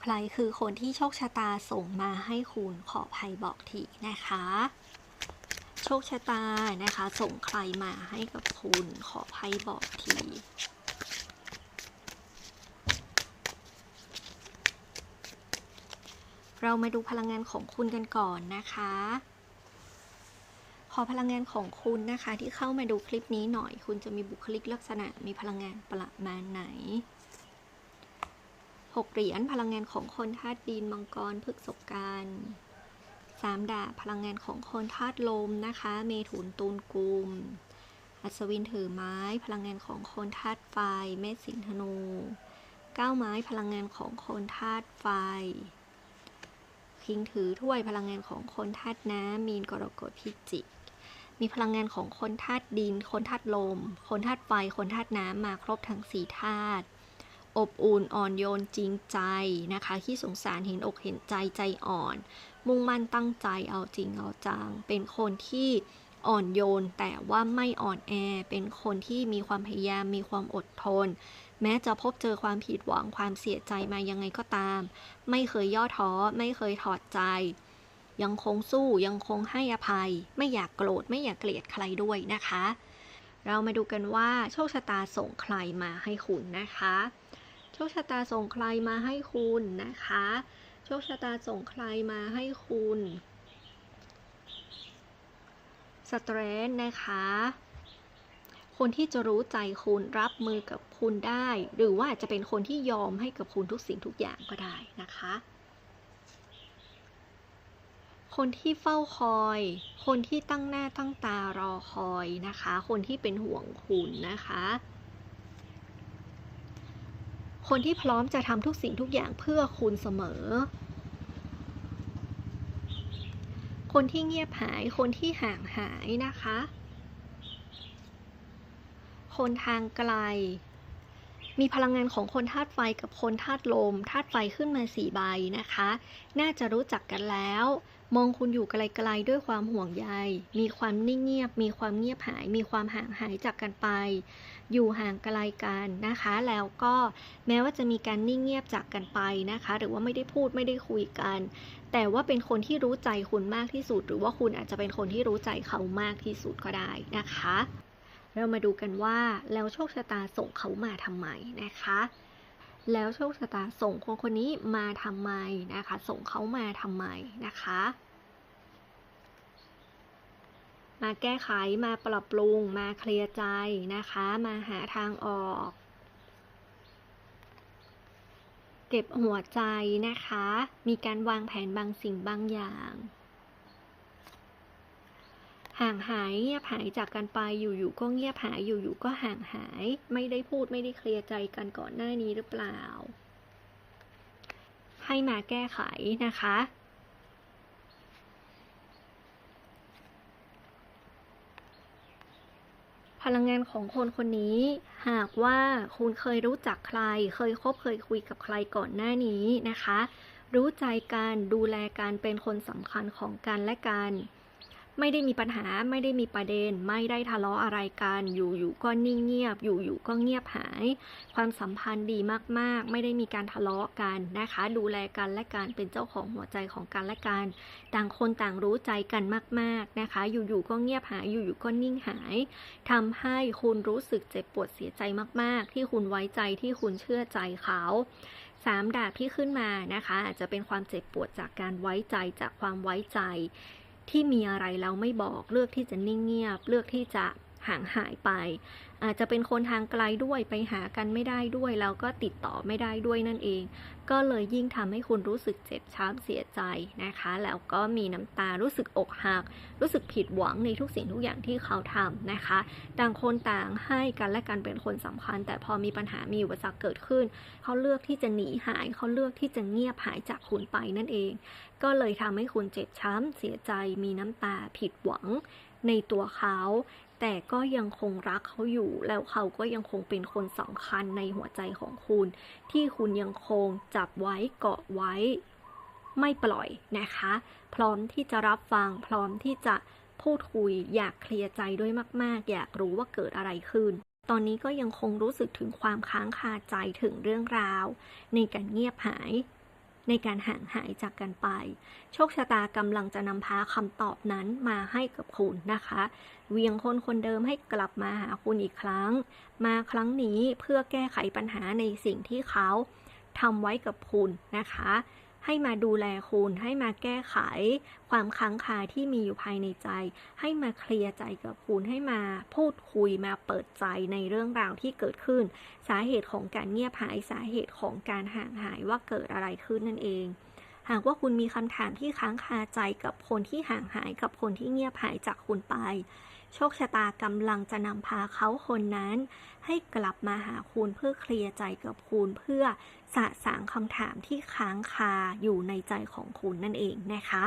ใครคือคนที่โชคชะตาส่งมาให้คุณขอภัยบอกทีนะคะ โชคชะตานะคะ ส่งใครมาให้กับคุณขอภัยบอกทีเรามาดูพลังงานของคุณกันก่อนนะคะ ขอพลังงานของคุณนะคะ ที่เข้ามาดูคลิปนี้หน่อย คุณจะมีบุคลิกลักษณะมีพลังงานประมาณไหน หกเหรียญพลังงานของคนธาตุดินมังกรพฤกษกันสามดาบพลังงานของคนธาตุลมนะคะ เมถุนตูนกุม อัศวินถือไม้พลังงานของคนธาตุไฟเมษสิงธนูเก้าไม้พลังงานของคนธาตุไฟ คิงถือถ้วยพลังงานของคนธาตุน้ำมีนกรกฎพิจิก มีพลังงานของคนธาตุดิน คนธาตุลม คนธาตุไฟ คนธาตุน้ำมาครบทั้งสี่ธาตุ อบอุ่นอ่อนโยนจริงใจนะคะที่สงสารเห็นอกเห็นใจใจอ่อน มุ่งมั่นตั้งใจเอาจริงเอาจัง เป็นคนที่อ่อนโยนแต่ว่าไม่อ่อนแอ เป็นคนที่มีความพยายามมีความอดทน แม้จะพบเจอความผิดหวังความเสียใจมายังไงก็ตาม ไม่เคยย่อท้อ ไม่เคยถอดใจ ยังคงสู้ยังคงให้อภัย ไม่อยากโกรธไม่อยากเกลียดใครด้วยนะคะ เรามาดูกันว่าโชคชะตาส่งใครมาให้คุณนะคะ คชะตาส่งใครมาให้คุณนะคะ โชคชะตาส่งใครมาให้คุณสเตรนนะคะ คนที่จะรู้ใจคุณรับมือกับคุณได้ หรือว่าจะเป็นคนที่ยอมให้กับคุณทุกสิ่งทุกอย่างก็ได้นะคะ คนที่เฝ้าคอย คนที่ตั้งหน้าตั้งตารอคอยนะคะ คนที่เป็นห่วงคุณนะคะ คนที่พร้อมจะทำทุกสิ่งทุกอย่างเพื่อคุณเสมอ คนที่เงียบหาย คนที่ห่างหายนะคะ คนทางไกล มีพลังงานของคนธาตุไฟกับคนธาตุลม ธาตุไฟขึ้นมาสี่ใบนะคะ น่าจะรู้จักกันแล้ว มองคุณอยู่ไกลๆด้วยความห่วงใย มีความนิ่งเงียบ มีความเงียบหาย มีความห่างหายจากกันไป อยู่ห่างไกลกันนะคะ แล้วก็แม้ว่าจะมีการนิ่งเงียบจากกันไปนะคะ หรือว่าไม่ได้พูดไม่ได้คุยกัน แต่ว่าเป็นคนที่รู้ใจคุณมากที่สุด หรือว่าคุณอาจจะเป็นคนที่รู้ใจเขามากที่สุดก็ได้นะคะ เรามาดูกันว่าแล้วโชคชะตาส่งเขามาทำไมนะคะ แล้วโชคชะตาส่งคนคนนี้มาทำไมนะคะ ส่งเขามาทำไมนะคะ มาแก้ไขมาปรับปรุง มาเคลียร์ใจนะคะ มาหาทางออก เก็บหัวใจนะคะ มีการวางแผนบางสิ่งบางอย่าง ห่างหายเงียบหายจากกันไปอยู่ๆก็เงียบหายอยู่ๆก็ห่างหาย ไม่ได้พูดไม่ได้เคลียร์ใจกันก่อนหน้านี้หรือเปล่า ให้มาแก้ไขนะคะ พลังงานของคนคนนี้ หากว่าคุณเคยรู้จักใคร เคยคบเคยคุยกับใครก่อนหน้านี้นะคะ รู้ใจกันดูแลกันเป็นคนสำคัญของกันและกัน ไม่ได้มีปัญหาไม่ได้มีประเด็น ไม่ได้ทะเลาะอะไรกัน อยู่ๆก็นิ่งเงียบ อยู่ๆก็เงียบหาย ความสัมพันธ์ดีมากๆ ไม่ได้มีการทะเลาะกันนะคะ ดูแลกันและกันเป็นเจ้าของหัวใจของกันและกัน ต่างคนต่างรู้ใจกันมาก ๆนะคะ อยู่ๆก็เงียบหาย อยู่ๆก็นิ่งหายทำให้คุณรู้สึกเจ็บปวดเสียใจมาก ๆ ที่คุณไว้ใจที่คุณเชื่อใจเขาสามดาบที่ขึ้นมานะคะ อาจจะเป็นความเจ็บปวดจากการไว้ใจจากความไว้ใจ ที่มีอะไรแล้วไม่บอก เลือกที่จะนิ่งเงียบ เลือกที่จะห่างหายไป อาจจะเป็นคนทางไกลด้วยไปหากันไม่ได้ด้วย แล้วก็ติดต่อไม่ได้ด้วยนั่นเอง ก็เลยยิ่งทำให้คุณรู้สึกเจ็บช้ำเสียใจนะคะ แล้วก็มีน้ำตารู้สึกอกหัก รู้สึกผิดหวังในทุกสิ่งทุกอย่างที่เขาทำนะคะ ต่างคนต่างให้กันและกันเป็นคนสำคัญ แต่พอมีปัญหามีอุปสรรคเกิดขึ้น เขาเลือกที่จะหนีหายเขาเลือกที่จะเงียบหายจากคุณไปนั่นเอง ก็เลยทำให้คุณเจ็บช้ำเสียใจ มีน้ำตาผิดหวังในตัวเขา แต่ก็ยังคงรักเขาอยู่ แล้วเขาก็ยังคงเป็นคนสำคัญในหัวใจของคุณ ที่คุณยังคงจับไว้เกาะไว้ ไม่ปล่อยนะคะ พร้อมที่จะรับฟัง พร้อมที่จะพูดคุย อยากเคลียร์ใจด้วยมาก ๆ อยากรู้ว่าเกิดอะไรขึ้น ตอนนี้ก็ยังคงรู้สึกถึงความค้างคาใจถึงเรื่องราว ในการเงียบหาย ในการห่างหายจากกันไป โชคชะตากำลังจะนำพาคำตอบนั้นมาให้กับคุณนะคะ เวียงคนคนเดิมให้กลับมาหาคุณอีกครั้ง มาครั้งนี้เพื่อแก้ไขปัญหาในสิ่งที่เขาทำไว้กับคุณนะคะ ให้มาดูแลคุณ ให้มาแก้ไข ความค้างคาที่มีอยู่ภายในใจ ให้มาเคลียร์ใจกับคุณ ให้มาพูดคุย มาเปิดใจในเรื่องราวที่เกิดขึ้น สาเหตุของการเงียบหาย สาเหตุของการห่างหายว่าเกิดอะไรขึ้นนั่นเอง หากว่าคุณมีคำถามที่ค้างคาใจกับคนที่ห่างหาย กับคนที่เงียบหายจากคุณไป โชคชะตากำลังจะนำพาเขาคนนั้น ให้กลับมาหาคุณเพื่อเคลียร์ใจกับคุณเพื่อสะสางคำถามที่ค้างคาอยู่ในใจของคุณนั่นเองนะคะ